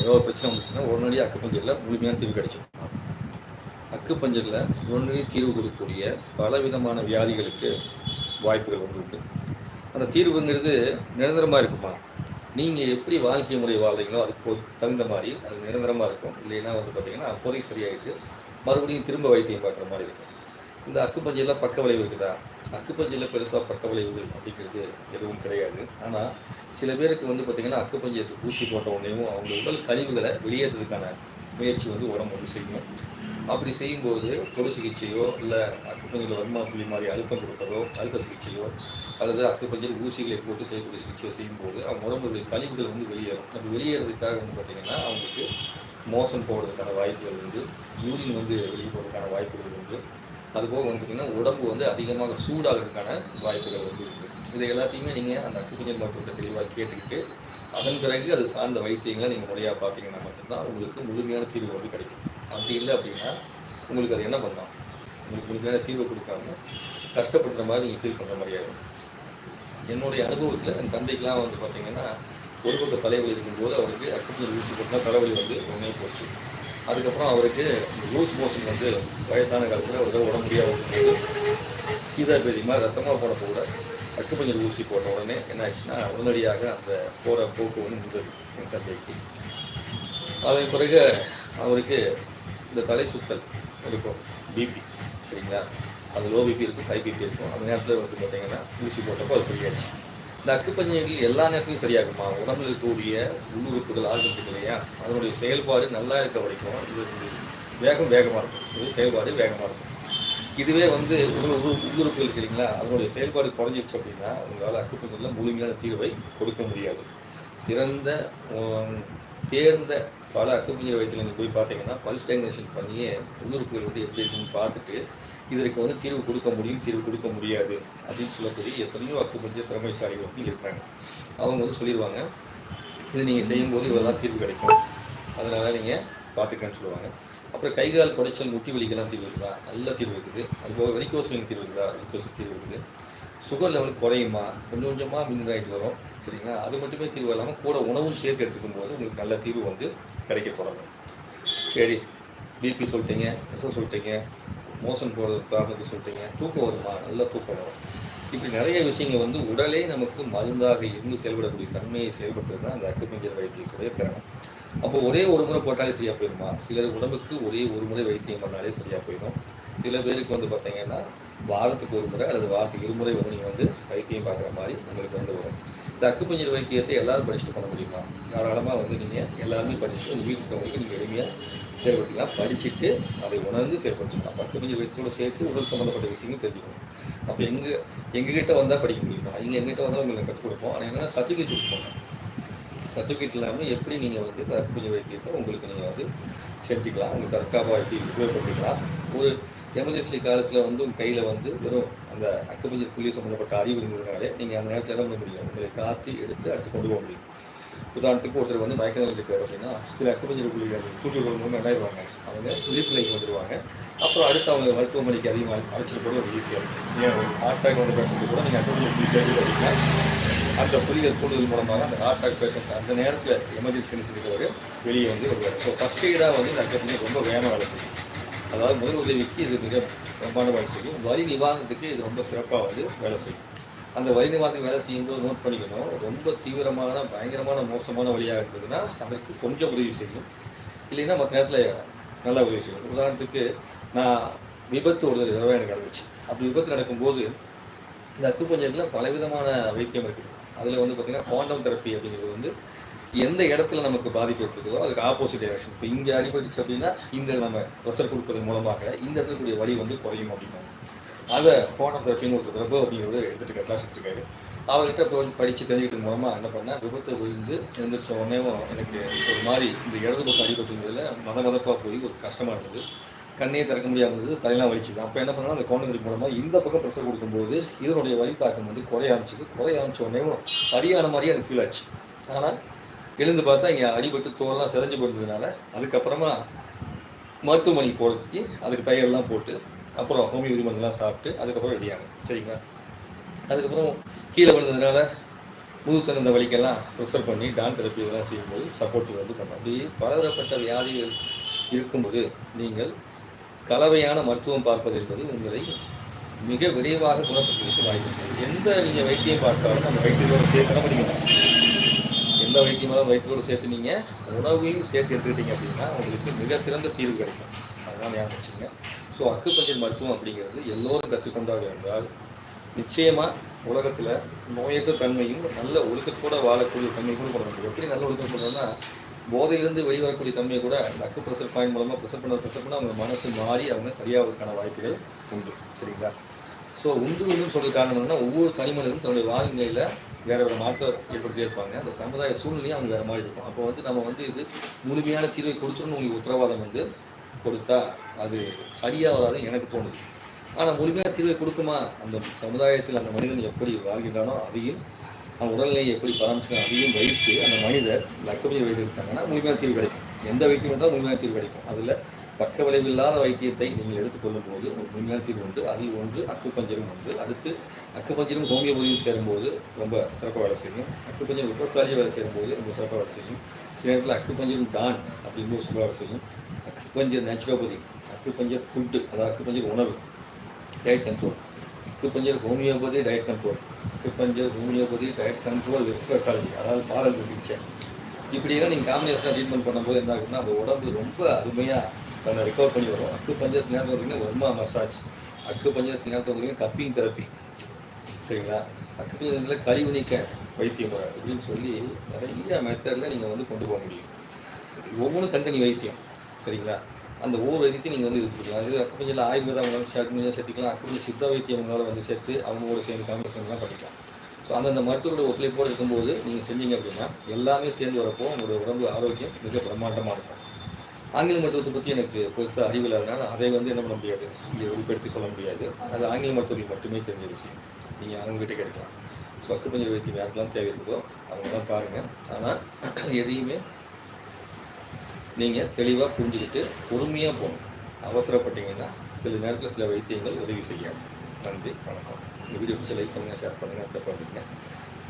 ஏதோ ஒரு பிரச்சனை வந்துச்சுன்னா உடனடியாக அக்குப்பஞ்சரில் முழுமையான தீர்வு கிடைச்சிடும். அக்குப்பஞ்சரில் உடனடி தீர்வு கொடுக்கக்கூடிய பல விதமான வியாதிகளுக்கு வாய்ப்புகள் வந்து உண்டு அந்த தீர்வுங்கிறது நிரந்தரமாக இருக்குமா? நீங்கள் எப்படி வாழ்க்கை முறை வாழ்றீங்களோ அதுக்கு தகுந்த மாதிரி அது நிரந்தரமாக இருக்கும். இல்லைன்னா வந்து பார்த்தீங்கன்னா அப்போதைக்கு சரியாயிட்டு மறுபடியும் திரும்ப வைத்தியம் பார்க்குற மாதிரி இருக்கும் இந்த அக்குப்பஞ்சையில் பக்க விளைவு இருக்குதா? அக்குப்பஞ்சையில் பெருசாக பக்க விளைவுகள் அப்படிங்கிறது எதுவும் கிடையாது. ஆனால் சில பேருக்கு வந்து பார்த்திங்கன்னா அக்குப்பஞ்சத்துக்கு ஊசி போட்ட உடனேயும் அவங்க உடல் கழிவுகளை வெளியேற்றதுக்கான முயற்சி வந்து உடம்பு வந்து செய்யும். அப்படி செய்யும்போது தொடு சிகிச்சையோ இல்லை அக்குப்பஞ்சில் வர்மா புள்ளி மாதிரி அழுத்தம் கொடுப்பதோ அழுத்த சிகிச்சையோ அல்லது அக்குப்பஞ்சில் ஊசிகளை போட்டு செய்யக்கூடிய சிகிச்சையோ செய்யும்போது அவங்க உடம்புடைய கழிவுகள் வந்து வெளியேறும். அப்படி வெளியேறதுக்காக வந்து பார்த்திங்கன்னா அவங்களுக்கு மோசம் போடுறதுக்கான வாய்ப்புகள் உண்டு. யூரின் வந்து வெளியே போகிறதுக்கான வாய்ப்புகள் உண்டு. அதுபோக வந்து பார்த்திங்கன்னா உடம்பு வந்து அதிகமாக சூடாகிறதுக்கான வாய்ப்புகள் வந்து இருக்குது இதை எல்லாத்தையுமே நீங்கள் அந்த குடிஞ்சர் மருத்துவத்தை தெளிவாக கேட்டுக்கிட்டு அதன் பிறகு அது சார்ந்த வைத்தியங்களை நீங்கள் முறையாக பார்த்தீங்கன்னா மட்டும்தான் உங்களுக்கு முழுமையான தீர்வு வந்து கிடைக்கும். அப்படி இல்லை அப்படின்னா உங்களுக்கு அது என்ன பண்ணலாம்? உங்களுக்கு முழுமையான தீர்வு கொடுக்காம கஷ்டப்படுற மாதிரி நீங்கள் ஃபீல் பண்ணுற மாதிரி ஆகும் என்னுடைய அனுபவத்தில் என் தந்தைக்கெலாம் வந்து பார்த்திங்கன்னா ஒரு பக்கம் தலைவலி இருக்கும்போது அவருக்கு அக்குப்பஞ்சல் ஊசி போட்டுனா தலைவலி வந்து உடனே போச்சு. அதுக்கப்புறம் அவருக்கு லூஸ் மோஷன் வந்து வயசான காலத்தில் ஒரு உடம்பு முடியாது சீதா பேதி ரத்தமாக போனப்போ கூட அக்குப்பஞ்சல் ஊசி போட்ட உடனே என்ன ஆச்சுன்னா உடனடியாக அந்த போகிற போக்கு வந்து நின்றது என் தந்தைக்கு. அதன் பிறகு அவருக்கு இந்த தலை சுத்தல் இருக்கும் பிபி சரிங்களா? அது லோ பிபி இருக்கும் ஹை பிபி இருக்கும். அந்த நேரத்தில் வந்து பார்த்திங்கன்னா ஊசி போட்டப்போ அது சரியாச்சு இந்த அக்குப்பஞ்சைகள் எல்லா நேரத்துலையும் சரியாகுமா? உடம்புல இருக்கக்கூடிய உள்ளுறுப்புகள் ஆகிறது இல்லையா? அதனுடைய செயல்பாடு நல்லா இருக்க வரைக்கும் இது வேகம் வேகமாக இருக்கும். இது செயல்பாடு வேகமாக இருக்கும். இதுவே வந்து உள்ள உரு- உள்ளுறுப்பு இருக்கு இல்லைங்களா? அதனுடைய செயல்பாடு குறைஞ்சிருச்சு அப்படின்னா உங்களால் அக்குப்பஞ்சரில் முழுமையான தீர்வை கொடுக்க முடியாது. சிறந்த தேர்ந்த பல அக்குப்பஞ்சர் வைத்தியம் நீங்கள் போய் பார்த்தீங்கன்னா பல்ஸ் டயக்னேஷன் பண்ணியே உள்ளுறுப்புகள் வந்து எப்படி இருக்குன்னு பார்த்துட்டு இதற்கு வந்து தீர்வு கொடுக்க முடியும் தீர்வு கொடுக்க முடியாது அப்படின்னு சொல்லக்கூடிய எத்தனையோ அக்குப்பஞ்சர் திறமைசாலிகள் வந்து இருக்கிறாங்க அவங்க வந்து சொல்லிடுவாங்க இது நீங்கள் செய்யும்போது இவ்வளோதான் தீர்வு கிடைக்கும். அதனால் நீங்கள் பார்த்துக்கன்னு சொல்லுவாங்க. அப்புறம் கை கால் குடைச்சல் முட்டி வலிக்கெல்லாம் தீர்வு இருக்குதா? நல்ல தீர்வு இருக்குது. அதுபோக வெரிகோசலின் தீர்வு இருக்குதா? வெரிகோசல் தீர்வு இருக்குது. சுகர் லெவல் குறையுமா? கொஞ்சம் கொஞ்சமாக மின்னாயிட்டு வரும் சரிங்களா? அது மட்டுமே தீர்வு இல்லாமல் கூட உணவும் சேர்த்து எடுத்துக்கும் போது உங்களுக்கு நல்ல தீர்வு வந்து கிடைக்க தொடங்கும். சரி பிபி சொல்லிட்டீங்க ப்ரெஷர் சொல்லிட்டீங்க. மோசன் போடுறது காரணத்தை சொல்லிட்டீங்க தூக்கம் வருமா? நல்ல தூக்கம் வரும். இப்படி நிறைய விஷயங்கள் வந்து உடலே நமக்கு மருந்தாக இருந்து செயல்படக்கூடிய தன்மையை செயல்படுத்துறது தான் அந்த அக்குப்பஞ்சர் வைத்தியத்துடைய திறமை. அப்போ ஒரே ஒரு முறை போட்டாலே சரியாக போயிடுமா சிலர் உடம்புக்கு ஒரே ஒரு முறை வைத்தியம் பண்ணாலே சரியாக போயிடும். சில பேருக்கு வந்து பார்த்தீங்கன்னா வாரத்துக்கு ஒரு முறை அல்லது வாரத்துக்கு இருமுறை வந்து நீங்கள் வந்து வைத்தியம் பார்க்குற மாதிரி உங்களுக்கு வந்து வரும். இந்த அக்குப்பஞ்சர் வைத்தியத்தை எல்லாரும் படிச்சுட்டு பண்ண முடியுமா? தாராளமாக வந்து நீங்கள் எல்லாருமே படிச்சுட்டு உங்கள் வீட்டுக்கு வந்து நீங்கள் எளிமையாக செயல்படுத்திக்கலாம். படிச்சுட்டு அதை உணர்ந்து செயல்படுத்திக்கலாம். பத்து அக்குப்பஞ்சர் வயசோடு சேர்த்து உடல் சம்மந்தப்பட்ட விஷயங்கள் தெரிஞ்சுக்கணும். அப்போ எங்கள் எங்ககிட்ட வந்தால் படிக்க முடியுமா? இங்கே எங்ககிட்ட வந்தால் உங்களுக்கு கற்றுக் கொடுப்போம். ஆனால் என்னென்னா சர்டிஃபிகேட் கொடுப்போம். சர்டிஃபிகேட் இல்லாமல் எப்படி நீங்கள் வந்து இந்த வைத்தியத்தை உங்களுக்கு நீங்கள் வந்து செஞ்சுக்கலாம். உங்களுக்கு தற்காப்பாக எப்படி உபயோகப்படுத்திக்கலாம். ஒரு எமர்ஜென்சி காலத்தில் வந்து உங்கள் கையில் வந்து வெறும் அந்த அக்குப்பஞ்சர் புள்ளி சம்மந்தப்பட்ட அறிவு இருந்ததுனாலே நீங்கள் அந்த நேரத்தில் என்ன பண்ண முடியும்? உங்களை காத்து எடுத்து அடுத்து கொண்டு போக முடியும். உதாரணத்துக்கு ஒருத்தர் வந்து மயக்க நிலையில் இருக்கார் அப்படின்னா சில அக்குப்பஞ்சர் புள்ளிகள் தூக்கிகள் மூலம் நடாயிருவாங்க அவங்க விழிப்பு வந்துடுவாங்க அப்புறம் அடுத்து அவங்க மருத்துவமனைக்கு அதிகமாக அழைச்சிட்டு போகிறது ஒரு ஈஸியாக இருக்கும். ஏன் ஹார்ட் அட்டாக் வந்து பேசுறது கூட நீங்கள் அக்குப்பஞ்சர் குழி கேட்டு அப்படின்னா அந்த புலிகள் தூண்டுதல் மூலமாக அந்த ஹார்ட் அட்டாக் பேஷண்ட் அந்த நேரத்தில் எமர்ஜென்சி செஞ்சுக்கிறவர் வெளியே வந்து வருவார். ஸோ ஃபஸ்ட் எய்டாக வந்து இந்த ரொம்ப வேகமாக வேலை செய்யும். அதாவது முதல் உதவிக்கு இது மிக பிரமாண்ட வேலை செய்யும். வரி நிவாரணத்துக்கு இது ரொம்ப சிறப்பாக வந்து வேலை செய்யும். அந்த வலி நிவாரணத்துக்கு வேலை செய்யும்போது நோட் பண்ணிக்கணும். ரொம்ப தீவிரமான பயங்கரமான மோசமான வழியாக இருந்ததுன்னா அதற்கு கொஞ்சம் உதவி செய்யும். இல்லைன்னா மற்ற நேரத்தில் நல்லா உதவி செய்யும். உதாரணத்துக்கு நான் விபத்து ஒரு தடவை எனக்கு நடந்துச்சு. அப்படி விபத்து நடக்கும்போது இந்த அக்குப்பஞ்சரில் பலவிதமான வைத்தியம் இருக்குது அதில் வந்து பார்த்திங்கன்னா குவாண்டம் தெரப்பி அப்படிங்கிறது வந்து எந்த இடத்துல நமக்கு பாதிப்பு இருக்குதோ அதுக்கு ஆப்போசிட் டைரக்ஷன் இப்போ இங்கே அடிபட்டுச்சு அப்படின்னா இந்த நம்ம ப்ரெஷர் கொடுப்பதன் மூலமாக இந்த இடத்துல கூடிய வந்து குறையும் அப்படின்னா அதை போன தெரப்பின்னு ஒரு பிரபு அப்படிங்கிறது எடுத்துகிட்டு கிளாஸ் எடுத்துருக்காரு அவர்கிட்ட போய் படித்து தெரிஞ்சுக்கிட்டு மூலமாக என்ன பண்ணேன் விபத்தை விழுந்து எழுந்திரிச்ச உடனேவும் எனக்கு ஒரு மாதிரி இந்த இடது பக்கம் அடிபட்டுங்கிறதுல மத மதப்பாக போய் ஒரு கஷ்டமாக இருந்தது. கண்ணே திறக்க முடியாமல் இருந்தது தலையெல்லாம் வலிச்சுது. அப்போ என்ன பண்ணால் அந்த குழந்தைங்களுக்கு மூலமாக இந்த பக்கம் ப்ரெஷர் கொடுக்கும்போது இதனுடைய வலி தாக்கம் வந்து குறைய ஆரம்பிச்சிது. குறைய ஆரம்பிச்ச உடனேவும் சரியான மாதிரியே எனக்கு ஃபீல் ஆச்சு. ஆனால் எழுந்து பார்த்தா இங்கே அடிபட்டு தோலெல்லாம் செதஞ்சு போயிருந்ததுனால அதுக்கப்புறமா மருத்துவமனைக்கு போகிறதுக்கு அதுக்கு தையெல்லாம் போட்டு அப்புறம் ஹோமியோபதி மருந்தெல்லாம் சாப்பிட்டு அதுக்கப்புறம் ரெடியாகும் சரிங்களா? அதுக்கப்புறம் கீழே விழுந்ததுனால முதுகு இந்த வலிக்கெல்லாம் ப்ரெஷர் பண்ணி டான் தெரப்பி இதெல்லாம் செய்யும்போது சப்போர்ட்டிவ் வந்து பண்ணும். அப்படி பலதரப்பட்ட வியாதிகள் இருக்கும்போது நீங்கள் கலவையான மருத்துவம் பார்ப்பது என்பது உங்களை மிக விரைவாக குணப்படுத்துவதற்கு வாய்ப்பு எந்த நீங்கள் வைத்தியம் பார்த்தாலும் அந்த வைத்தியத்தோடு சேர்த்து முடியும் எந்த வைத்தியமாவது வைத்தியத்தோடு சேர்த்து நீங்கள் உணவையும் சேர்த்து எடுத்துக்கிட்டீங்க அப்படின்னா உங்களுக்கு மிக சிறந்த தீர்வு கிடைக்கும். அதனால் ஞாபகம் வச்சுங்க ஸோ அக்குப்பஞ்சர் மருத்துவம் அப்படிங்கிறது எல்லோரும் கற்றுக்கொண்டாக இருந்தால் நிச்சயமாக உலகத்தில் நோயற்ற தன்மையும் நல்ல ஒழுக்கத்தோட வாழக்கூடிய தன்மை கூட கொண்டு முடியும் எப்படி நல்ல ஒழுக்கம் சொல்கிறோன்னா போதையிலிருந்து வெளிவரக்கூடிய தன்மையை கூட அந்த அக்கு ப்ரெஷர் பாயிண்ட் மூலமாக ப்ரெஷர் பண்ண ப்ரெஷர் பண்ண அவங்க மனசு மாறி அவங்க சரியாகிறதுக்கான வாய்ப்புகள் உண்டு. சரிங்களா? ஸோ உண்டு உண்டுன்னு சொல்கிற காரணம் என்னன்னா ஒவ்வொரு தனி மனிதனும் தன்னுடைய வாழ்நிலையில் வேற வேறு மாற்றம் ஏற்படுத்தி இருப்பாங்க. அந்த சமுதாய சூழ்நிலையும் அவங்க வேறு மாதிரி இருக்கும். அப்போ வந்து நம்ம வந்து இது முழுமையான தீர்வை கொடுத்துருன்னு உங்களுக்கு உத்தரவாதம் வந்து கொடுத்தா அது சரியாக வராது எனக்கு தோணுது. ஆனால் முழுமையான தீர்வை கொடுக்குமா? அந்த சமுதாயத்தில் அந்த மனிதன் எப்படி வாழ்கின்றானோ அதையும் அவன் உடல்நிலையை எப்படி பராமரிச்சுக்கணும் அதையும் வைத்து அந்த மனிதர் லக்கபதி வைத்திருக்காங்கன்னா முழுமையான தீர்வு கிடைக்கும். எந்த வைத்தியம் இருந்தால் முழுமையான தீர்வு கிடைக்கும். அதில் பக்க விளைவில்லாத வைத்தியத்தை நீங்கள் எடுத்துக்கொள்ளும் போது ஒரு முழுமையான உண்டு அதில் ஒன்று அக்குப்பஞ்சரும் உண்டு. அடுத்து அக்குப்பஞ்சரும் ஹோமியோபதியும் சேரும்போது ரொம்ப சிறப்பாக வேலை செய்யும். அக்குப்பஞ்சர் விவசாய வேலை சேரும்போது ரொம்ப சிறப்பாக வேலை செய்யும். சில நேரத்தில் அக்குப்பஞ்சரும் டான் அப்படிங்கும்போது சிறப்பாக வேலை செய்யும். அக்குப்பஞ்சர் நேச்சுரோபதி அக்குப்பஞ்சர் ஃபுட்டு அதாவது அக்குப்பஞ்சர் உணவு diet control acupuncture homeopathy diet control acupuncture homeopathy diet control reflexology அதாவது பாரத சிகிச்சை. இப்படியெல்லாம் நீங்கள் காம்பினேஷனாக ட்ரீட்மெண்ட் பண்ணும்போது என்ன ஆகுதுன்னா அந்த உடம்பு ரொம்ப அருமையாக தன்னை ரெக்கவர் பண்ணி வரும் அக்கு பஞ்சாயத்து சில நேரத்தில் பார்த்தீங்கன்னா வர்மா மசாஜ் அக்கு பஞ்சாயத்து சில நேரத்தில் பார்த்தீங்கன்னா கப்பிங் தெரப்பி சரிங்களா? அக்கு பஞ்சாயத்தில் கழிவு நீக்க வைத்தியம் முறை அப்படின்னு சொல்லி நிறைய மெத்தடில் நீங்கள் வந்து கொண்டு போக முடியும். ஒவ்வொன்றும் தனித்தனி வைத்தியம். சரிங்களா? அந்த ஒவ்வொரு வைத்தியத்தையும் நீங்கள் வந்து இது பண்ணிக்கலாம் அது அக்குப்பஞ்சில் ஆயுர்வேதம் உங்களால் சேர்த்து சேர்த்துக்கலாம். அக்குப்பஞ்சு சித்த வைத்தியம் உங்களால் வந்து சேர்த்து அவங்களோட சேர்ந்து காம்பினேஷன்லாம் படிக்கலாம் ஸோ அந்தந்த மருத்துவரோட ஒத்துழைப்போடு இருக்கும்போது நீங்கள் செஞ்சீங்க அப்படின்னா எல்லாமே சேர்ந்து வரப்போ உங்களோட உடம்பு ஆரோக்கியம் மிக பிரமாண்டமாக இருக்கும். ஆங்கில மருத்துவத்தை பற்றி எனக்கு பெருசாக அறிவு இல்லாதனால அதை வந்து என்ன பண்ண முடியாது? இங்கே வெளிப்படுத்தி சொல்ல முடியாது. அது ஆங்கில மருத்துவர்கள் மட்டுமே தெரிஞ்ச விஷயம். நீங்கள் அவங்ககிட்ட கேட்கலாம் ஸோ அக்குப்பஞ்சர் வைத்தியம் யாருக்கெல்லாம் தேவை இருக்குதோ அவங்களாம் பாருங்கள் ஆனால் எதையுமே நீங்கள் தெளிவாக புரிஞ்சுக்கிட்டு பொறுமையாக போகணும். அவசரப்பட்டீங்கன்னா சில நேரத்தில் சில வைத்தியங்கள் உதவி செய்யாது. நன்றி வணக்கம். இந்த வீடியோ பிடிச்ச லைக் பண்ணுங்கள் ஷேர் பண்ணுங்கள் அப்ளை பண்ணுங்க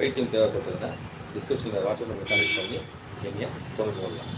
வைத்தியம் தேவைப்பட்டதுன்னா டிஸ்கிரிப்ஷனில் வாட்ஸ்அப் நம்பர் கனெக்ட் பண்ணி நீங்கள் தொடர்பு கொள்ளலாம்.